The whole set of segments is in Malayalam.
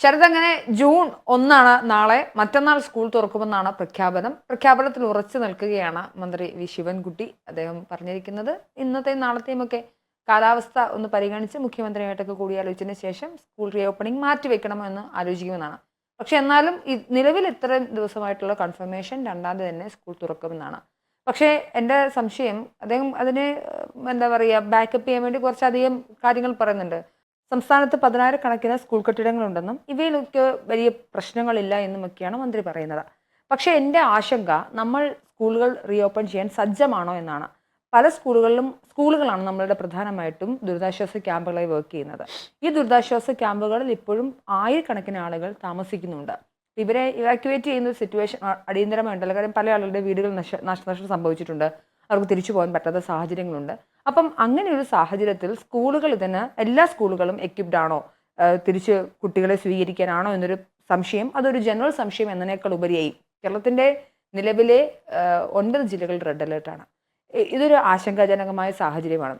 ശരത് അങ്ങനെ ജൂൺ ഒന്നാണ് നാളെ മറ്റന്നാൾ സ്കൂൾ തുറക്കുമെന്നാണ് പ്രഖ്യാപനം. പ്രഖ്യാപനത്തിൽ ഉറച്ചു നിൽക്കുകയാണ് മന്ത്രി വി. ശിവൻകുട്ടി. അദ്ദേഹം പറഞ്ഞിരിക്കുന്നത് ഇന്നത്തെയും നാളത്തെയും ഒക്കെ കാലാവസ്ഥ ഒന്ന് പരിഗണിച്ച് മുഖ്യമന്ത്രിയുമായിട്ടൊക്കെ കൂടിയാലോചിച്ചതിന് ശേഷം സ്കൂൾ റീ ഓപ്പണിംഗ് മാറ്റിവെക്കണമോ എന്ന് ആലോചിക്കുമെന്നാണ്. പക്ഷെ എന്നാലും നിലവിൽ ഇത്രയും ദിവസമായിട്ടുള്ള കൺഫർമേഷൻ രണ്ടാമത് തന്നെ സ്കൂൾ തുറക്കുമെന്നാണ്. പക്ഷേ എന്റെ സംശയം അദ്ദേഹം അതിന് എന്താ പറയുക ബാക്കപ്പ് ചെയ്യാൻ വേണ്ടി കുറച്ചധികം കാര്യങ്ങൾ പറയുന്നുണ്ട്. സംസ്ഥാനത്ത് പതിനായിരക്കണക്കിന് സ്കൂൾ കെട്ടിടങ്ങളുണ്ടെന്നും ഇവയിലൊക്കെ വലിയ പ്രശ്നങ്ങളില്ല എന്നുമൊക്കെയാണ് മന്ത്രി പറയുന്നത്. പക്ഷേ എന്റെ ആശങ്ക നമ്മൾ സ്കൂളുകൾ റീഓപ്പൺ ചെയ്യാൻ സജ്ജമാണോ എന്നാണ്. പല സ്കൂളുകളിലും സ്കൂളുകളാണ് നമ്മളുടെ പ്രധാനമായിട്ടും ദുരിതാശ്വാസ ക്യാമ്പുകളായി വർക്ക് ചെയ്യുന്നത്. ഈ ദുരിതാശ്വാസ ക്യാമ്പുകളിൽ ഇപ്പോഴും ആയിരക്കണക്കിന് ആളുകൾ താമസിക്കുന്നുണ്ട്. ഇവരെ ഇവാക്യുവേറ്റ് ചെയ്യുന്ന സിറ്റുവേഷൻ ഉണ്ടല്ലോ കാര്യം പല ആളുകളുടെ വീടുകൾ നശ നാശനഷ്ടം സംഭവിച്ചിട്ടുണ്ട്. അവർക്ക് തിരിച്ചു പോകാൻ പറ്റാത്ത സാഹചര്യങ്ങളുണ്ട്. അപ്പം അങ്ങനെ ഒരു സാഹചര്യത്തിൽ സ്കൂളുകൾ ഇതിന് എല്ലാ സ്കൂളുകളും എക്യുപ്ഡ് ആണോ? തിരിച്ച് കുട്ടികളെ സ്വീകരിക്കാനാണോ എന്നൊരു സംശയം അതൊരു ജനറൽ സംശയം എന്നതിനേക്കാൾ ഉപരിയായി. കേരളത്തിന്റെ നിലവിലെ ഒൻപത് ജില്ലകൾ റെഡ് അലേർട്ടാണ് ഇതൊരു ആശങ്കാജനകമായ സാഹചര്യമാണ്.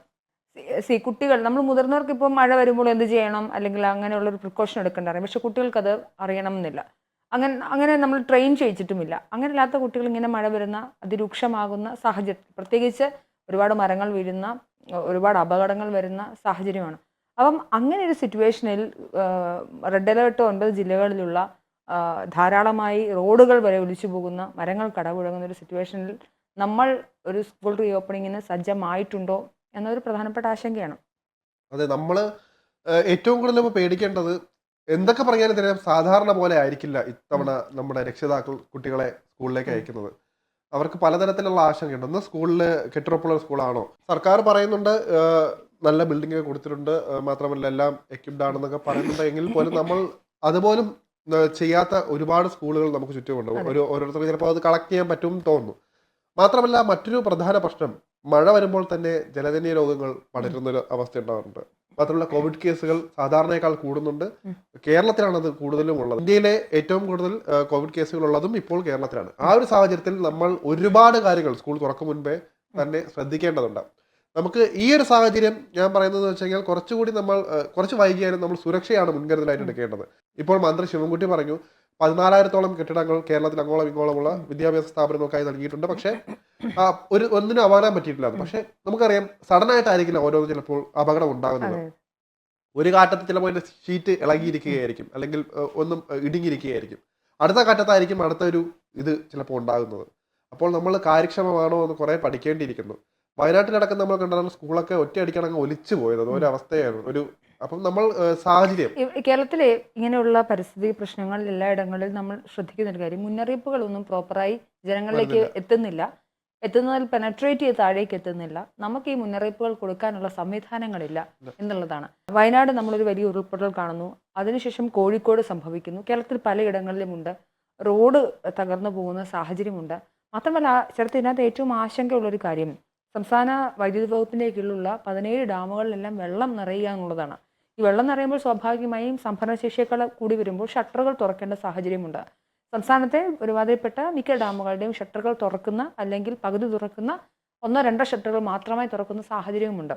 സി കുട്ടികൾ നമ്മൾ മുതിർന്നവർക്ക് ഇപ്പോൾ മഴ വരുമ്പോൾ എന്ത് ചെയ്യണം? അല്ലെങ്കിൽ അങ്ങനെയുള്ള ഒരു പ്രിക്കോഷൻ എടുക്കേണ്ടറിയാം പക്ഷെ കുട്ടികൾക്കത് അറിയണം എന്നില്ല. അങ്ങനെ അങ്ങനെ നമ്മൾ ട്രെയിൻ ചെയ്യിച്ചിട്ടുമില്ല അങ്ങനെ ഇല്ലാത്ത കുട്ടികൾ ഇങ്ങനെ മഴ വരുന്ന അതിരൂക്ഷമാകുന്ന സാഹചര്യം പ്രത്യേകിച്ച് ഒരുപാട് മരങ്ങൾ വീഴുന്ന ഒരുപാട് അപകടങ്ങൾ വരുന്ന സാഹചര്യമാണ്. അപ്പം അങ്ങനെ ഒരു സിറ്റുവേഷനിൽ റെഡ് അലേർട്ട് ഒൻപത് ജില്ലകളിലുള്ള ധാരാളമായി റോഡുകൾ വരെ ഒലിച്ചു പോകുന്ന മരങ്ങൾ കടപുഴങ്ങുന്ന ഒരു സിറ്റുവേഷനിൽ നമ്മൾ ഒരു സ്കൂൾ റീ ഓപ്പണിങ്ങിന് സജ്ജമായിട്ടുണ്ടോ എന്നൊരു പ്രധാനപ്പെട്ട ആശങ്കയാണ്. അതെ നമ്മൾ ഏറ്റവും കൂടുതൽ പേടിക്കേണ്ടത് എന്തൊക്കെ പറഞ്ഞാലും തന്നെ സാധാരണ പോലെ ആയിരിക്കില്ല ഇത്തവണ നമ്മുടെ രക്ഷിതാക്കൾ കുട്ടികളെ സ്കൂളിലേക്ക് അയക്കുന്നത്. അവർക്ക് പലതരത്തിലുള്ള ആശങ്കയുണ്ട്. ഒന്ന് സ്കൂളിൽ കെട്ടുറപ്പുള്ള സ്കൂളാണോ? സർക്കാർ പറയുന്നുണ്ട് നല്ല ബിൽഡിംഗ് ഒക്കെ കൊടുത്തിട്ടുണ്ട് മാത്രമല്ല എല്ലാം എക്യുപ്ഡ് ആണെന്നൊക്കെ പറയുന്നുണ്ട്. എങ്കിൽ പോലും നമ്മൾ അതുപോലും ചെയ്യാത്ത ഒരുപാട് സ്കൂളുകൾ നമുക്ക് ചുറ്റുമുണ്ട്. ഒരു ഓരോരുത്തർക്ക് ചിലപ്പോൾ അത് കളക്ട് ചെയ്യാൻ പറ്റും തോന്നുന്നു. മാത്രമല്ല മറ്റൊരു പ്രധാന പ്രശ്നം മഴ വരുമ്പോൾ തന്നെ ജലജന്യ രോഗങ്ങൾ പടരുന്നൊരു അവസ്ഥ ഉണ്ടാകുന്നുണ്ട് മാത്രമല്ല കോവിഡ് കേസുകൾ സാധാരണയേക്കാൾ കൂടുന്നുണ്ട്. കേരളത്തിലാണ് അത് കൂടുതലും ഉള്ളത്. ഇന്ത്യയിലെ ഏറ്റവും കൂടുതൽ കോവിഡ് കേസുകൾ ഉള്ളതും ഇപ്പോൾ കേരളത്തിലാണ്. ആ ഒരു സാഹചര്യത്തിൽ നമ്മൾ ഒരുപാട് കാര്യങ്ങൾ സ്കൂൾ തുറക്കും മുൻപേ തന്നെ ശ്രദ്ധിക്കേണ്ടതുണ്ട്. നമുക്ക് ഈ ഒരു സാഹചര്യം ഞാൻ പറയുന്നത് വെച്ച് കഴിഞ്ഞാൽ കുറച്ചുകൂടി നമ്മൾ കുറച്ച് വൈകിയാലും നമ്മൾ സുരക്ഷയാണ് മുൻകരുതലായിട്ട് എടുക്കേണ്ടത്. ഇപ്പോൾ മന്ത്രി ശിവൻകുട്ടി പറഞ്ഞു പതിനാലായിരത്തോളം കെട്ടിടങ്ങൾ കേരളത്തിൽ അങ്ങോളം ഇങ്ങോളമുള്ള വിദ്യാഭ്യാസ സ്ഥാപനങ്ങൾക്കായി നൽകിയിട്ടുണ്ട്. പക്ഷേ ഒരു ഒന്നിനും അപകടം പറ്റിയിട്ടില്ല. പക്ഷേ നമുക്കറിയാം സഡൻ ആയിട്ടായിരിക്കില്ല ഓരോ ചിലപ്പോൾ അപകടം ഉണ്ടാകുന്നത്. ഒരു കാറ്റത്ത് ചിലപ്പോൾ അതിന്റെ ഷീറ്റ് ഇളകിയിരിക്കുകയായിരിക്കും അല്ലെങ്കിൽ ഒന്നും ഇടുങ്ങിയിരിക്കുകയായിരിക്കും. അടുത്ത കാറ്റത്തായിരിക്കും അടുത്ത ഒരു ഇത് ചിലപ്പോൾ ഉണ്ടാകുന്നത്. അപ്പോൾ നമ്മൾ കാര്യക്ഷമമാണോ എന്ന് കുറെ പഠിക്കേണ്ടിയിരിക്കുന്നു. വയനാട്ടിലടക്കം നമ്മൾ കണ്ടാൽ സ്കൂളൊക്കെ ഒറ്റയടിക്കണങ്ങ് ഒലിച്ചു പോയത്. അത് അവസ്ഥയാണ് ഒരു അപ്പം നമ്മൾ സാഹചര്യം. കേരളത്തിലെ ഇങ്ങനെയുള്ള പരിസ്ഥിതി പ്രശ്നങ്ങൾ എല്ലായിടങ്ങളിലും നമ്മൾ ശ്രദ്ധിക്കുന്ന ഒരു കാര്യം. മുന്നറിയിപ്പുകളൊന്നും പ്രോപ്പറായി ജനങ്ങളിലേക്ക് എത്തുന്നില്ല. എത്തുന്നതിൽ പെനട്രേറ്റ് ചെയ്ത് താഴേക്ക് എത്തുന്നില്ല. നമുക്ക് ഈ മുന്നറിയിപ്പുകൾ കൊടുക്കാനുള്ള സംവിധാനങ്ങളില്ല എന്നുള്ളതാണ്. വയനാട് നമ്മളൊരു വലിയ ഉരുൾപൊട്ടൽ കാണുന്നു. അതിനുശേഷം കോഴിക്കോട് സംഭവിക്കുന്നു. കേരളത്തിൽ പലയിടങ്ങളിലുമുണ്ട്. റോഡ് തകർന്നു പോകുന്ന സാഹചര്യമുണ്ട്. മാത്രമല്ല ചേർത്ത് ഇതിനകത്ത് ഏറ്റവും ആശങ്കയുള്ള ഒരു കാര്യം സംസ്ഥാന വൈദ്യുതി വകുപ്പിന്റെ കീഴിലുള്ള പതിനേഴ് ഡാമുകളിലെല്ലാം വെള്ളം നിറയുക എന്നുള്ളതാണ്. ഈ വെള്ളം നിറയുമ്പോൾ സ്വാഭാവികമായും സംഭരണശേഷിയേക്കാൾ കൂടി വരുമ്പോൾ ഷട്ടറുകൾ തുറക്കേണ്ട സാഹചര്യമുണ്ട്. സംസ്ഥാനത്തെ ഒരുമാതിരിപ്പെട്ട മിക്ക ഡാമുകളുടെയും ഷട്ടറുകൾ തുറക്കുന്ന അല്ലെങ്കിൽ പകുതി തുറക്കുന്ന ഒന്നോ രണ്ടോ ഷട്ടറുകൾ മാത്രമായി തുറക്കുന്ന സാഹചര്യവുമുണ്ട്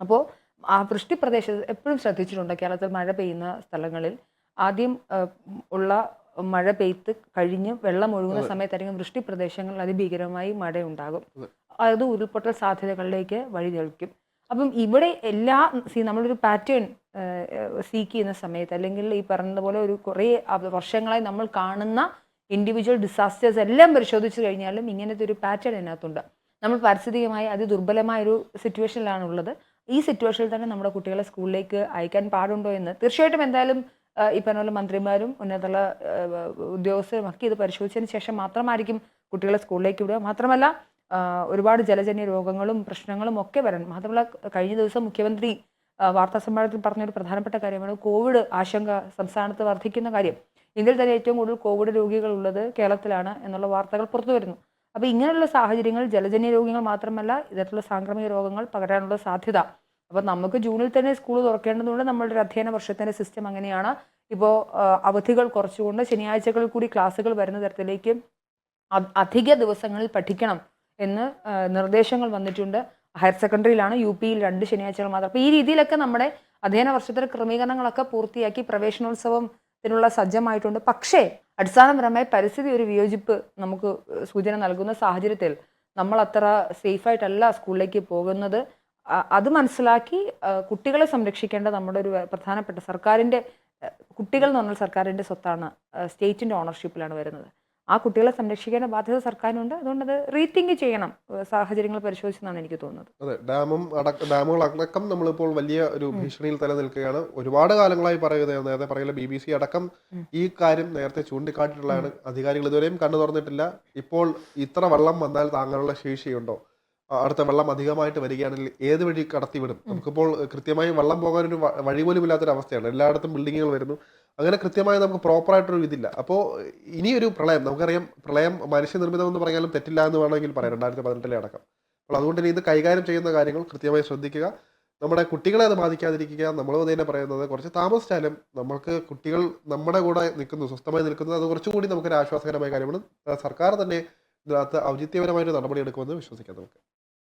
അപ്പോൾ ആ വൃഷ്ടി പ്രദേശത്ത് എപ്പോഴും ശ്രദ്ധിച്ചിട്ടുണ്ട്. കേരളത്തിൽ മഴ പെയ്യുന്ന സ്ഥലങ്ങളിൽ ആദ്യം ഉള്ള മഴ പെയ്ത്ത് കഴിഞ്ഞ് വെള്ളം ഒഴുകുന്ന. സമയത്തായിരിക്കും വൃഷ്ടി പ്രദേശങ്ങളിൽ അതിഭീകരമായി മഴ ഉണ്ടാകും അത് ഉരുൾപൊട്ടൽ സാധ്യതകളിലേക്ക് വഴിതെളിക്കും. അപ്പം ഇവിടെ എല്ലാ സി നമ്മളൊരു പാറ്റേൺ സീക്ക് ചെയ്യുന്ന സമയത്ത് അല്ലെങ്കിൽ ഈ പറഞ്ഞതുപോലെ ഒരു കുറേ വർഷങ്ങളായി നമ്മൾ കാണുന്ന ഇൻഡിവിജ്വൽ ഡിസാസ്റ്റേഴ്സ് എല്ലാം പരിശോധിച്ചു കഴിഞ്ഞാലും ഇങ്ങനത്തെ ഒരു പാറ്റേൺ ഇതിനകത്തുണ്ട്. നമ്മൾ പാരിസ്ഥിതികമായി അതിദുർബലമായ ഒരു സിറ്റുവേഷനിലാണ് ഉള്ളത്. ഈ സിറ്റുവേഷനിൽ തന്നെ നമ്മുടെ കുട്ടികളെ സ്കൂളിലേക്ക് അയക്കാൻ പാടുണ്ടോ എന്ന് തീർച്ചയായിട്ടും എന്തായാലും ഈ പറഞ്ഞ പോലെ മന്ത്രിമാരും ഉന്നതതല ഉദ്യോഗസ്ഥരും ഒക്കെ ഇത് പരിശോധിച്ചതിന് ശേഷം മാത്രമായിരിക്കും കുട്ടികളെ സ്കൂളിലേക്ക് വിടുക. മാത്രമല്ല ഒരുപാട് ജലജന്യ രോഗങ്ങളും പ്രശ്നങ്ങളും ഒക്കെ വരണം മാത്രമല്ല കഴിഞ്ഞ ദിവസം മുഖ്യമന്ത്രി വാർത്താസമ്മേളനത്തിൽ വാർത്താ സമ്മേളനത്തിൽ പറഞ്ഞൊരു പ്രധാനപ്പെട്ട കാര്യമാണ് കോവിഡ് ആശങ്ക സംസ്ഥാനത്ത് വർദ്ധിക്കുന്ന കാര്യം. ഇന്ത്യയിൽ തന്നെ ഏറ്റവും കൂടുതൽ കോവിഡ് രോഗികൾ ഉള്ളത് കേരളത്തിലാണ് എന്നുള്ള വാർത്തകൾ പുറത്തു വരുന്നു. അപ്പോൾ ഇങ്ങനെയുള്ള സാഹചര്യങ്ങൾ ജലജന്യ രോഗങ്ങൾ മാത്രമല്ല ഇതരത്തിലുള്ള സാംക്രമിക രോഗങ്ങൾ പകരാനുള്ള സാധ്യത. അപ്പോൾ നമുക്ക് ജൂണിൽ തന്നെ സ്കൂൾ തുറക്കേണ്ടതുകൊണ്ട് നമ്മളുടെ ഒരു അധ്യയന വർഷത്തിന്റെ സിസ്റ്റം അങ്ങനെയാണ്. ഇപ്പോൾ അവധികൾ കുറച്ചുകൊണ്ട് ശനിയാഴ്ചകളിൽ കൂടി ക്ലാസ്സുകൾ വരുന്ന തരത്തിലേക്ക് അധിക ദിവസങ്ങളിൽ പഠിക്കണം. എന്ന് നിർദ്ദേശങ്ങൾ വന്നിട്ടുണ്ട്. ഹയർ സെക്കൻഡറിയിലാണ് യു പിയിൽ രണ്ട് ശനിയാഴ്ചകൾ മാത്രം. അപ്പോൾ ഈ രീതിയിലൊക്കെ നമ്മുടെ അധ്യയന വർഷത്തിലെ ക്രമീകരണങ്ങളൊക്കെ പൂർത്തിയാക്കി പ്രവേശനോത്സവത്തിനുള്ള സജ്ജമായിട്ടുണ്ട്. പക്ഷേ അടിസ്ഥാനപരമായി പരിസ്ഥിതി ഒരു വിയോജിപ്പ് നമുക്ക് സൂചന നൽകുന്ന സാഹചര്യത്തിൽ നമ്മൾ അത്ര സേഫായിട്ടല്ല സ്കൂളിലേക്ക് പോകുന്നത്. അത് മനസ്സിലാക്കി കുട്ടികളെ സംരക്ഷിക്കേണ്ട നമ്മുടെ ഒരു പ്രധാനപ്പെട്ട സർക്കാരിന്റെ കുട്ടികൾ എന്ന് പറഞ്ഞാൽ സർക്കാരിന്റെ സ്വത്താണ് സ്റ്റേറ്റിന്റെ ഓണർഷിപ്പിലാണ് വരുന്നത്. ആ കുട്ടികളെ സംരക്ഷിക്കേണ്ട ബാധ്യത സർക്കാരിനുണ്ട്. അതുകൊണ്ട് അത് റീതിങ്ക് ചെയ്യണം. സാഹചര്യങ്ങൾ പരിശോധിച്ചെന്നാണ് എനിക്ക് തോന്നുന്നത്. അതെ ഡാമും അടക്ക ഡാമുകൾ അടക്കം നമ്മളിപ്പോൾ വലിയ ഒരു ഭീഷണിയിൽ തന്നെ നിൽക്കുകയാണ് ഒരുപാട് കാലങ്ങളായി പറയുന്നത് നേരത്തെ പറയുന്ന ബി ബി സി അടക്കം ഈ കാര്യം നേരത്തെ ചൂണ്ടിക്കാട്ടിയിട്ടുള്ളതാണ്. അധികാരികൾ ഇതുവരെയും കണ്ണു തുറന്നിട്ടില്ല. ഇപ്പോൾ ഇത്ര വെള്ളം വന്നാൽ താങ്കളുടെ ശേഷിയുണ്ടോ? അടുത്ത വെള്ളം അധികമായിട്ട് വരികയാണെങ്കിൽ ഏത് വഴി കടത്തിവിടും? നമുക്കിപ്പോൾ കൃത്യമായി വെള്ളം പോകാൻ ഒരു വഴി പോലും ഇല്ലാത്തൊരു അവസ്ഥയാണ് എല്ലായിടത്തും ബിൽഡിങ്ങുകൾ വരുന്നു. അങ്ങനെ കൃത്യമായി നമുക്ക് പ്രോപ്പറായിട്ടൊരു ഇതില്ല. അപ്പോൾ ഇനിയൊരു പ്രളയം നമുക്കറിയാം പ്രളയം മനുഷ്യനിർമ്മിതം എന്ന് പറഞ്ഞാലും തെറ്റില്ല എന്ന് വേണമെങ്കിൽ പറയാം രണ്ടായിരത്തി പതിനെട്ടിലെ അടക്കം. അപ്പോൾ അതുകൊണ്ട് ഇനി ഇത് കൈകാര്യം ചെയ്യുന്ന കാര്യങ്ങൾ കൃത്യമായി ശ്രദ്ധിക്കുക. നമ്മുടെ കുട്ടികളെ അത് ബാധിക്കാതിരിക്കുക. നമ്മൾ തന്നെ പറയുന്നത് കുറച്ച് താമസിച്ചാലും നമുക്ക് കുട്ടികൾ നമ്മുടെ കൂടെ നിൽക്കുന്നു സ്വസ്ഥമായി നിൽക്കുന്നത് അത് കുറച്ചുകൂടി നമുക്കൊരു ആശ്വാസകരമായ കാര്യമാണ്. സർക്കാർ തന്നെ ഇതിനകത്ത് ഔചിത്യപരമായൊരു നടപടി എടുക്കുമെന്ന് വിശ്വസിക്കാം നമുക്ക്.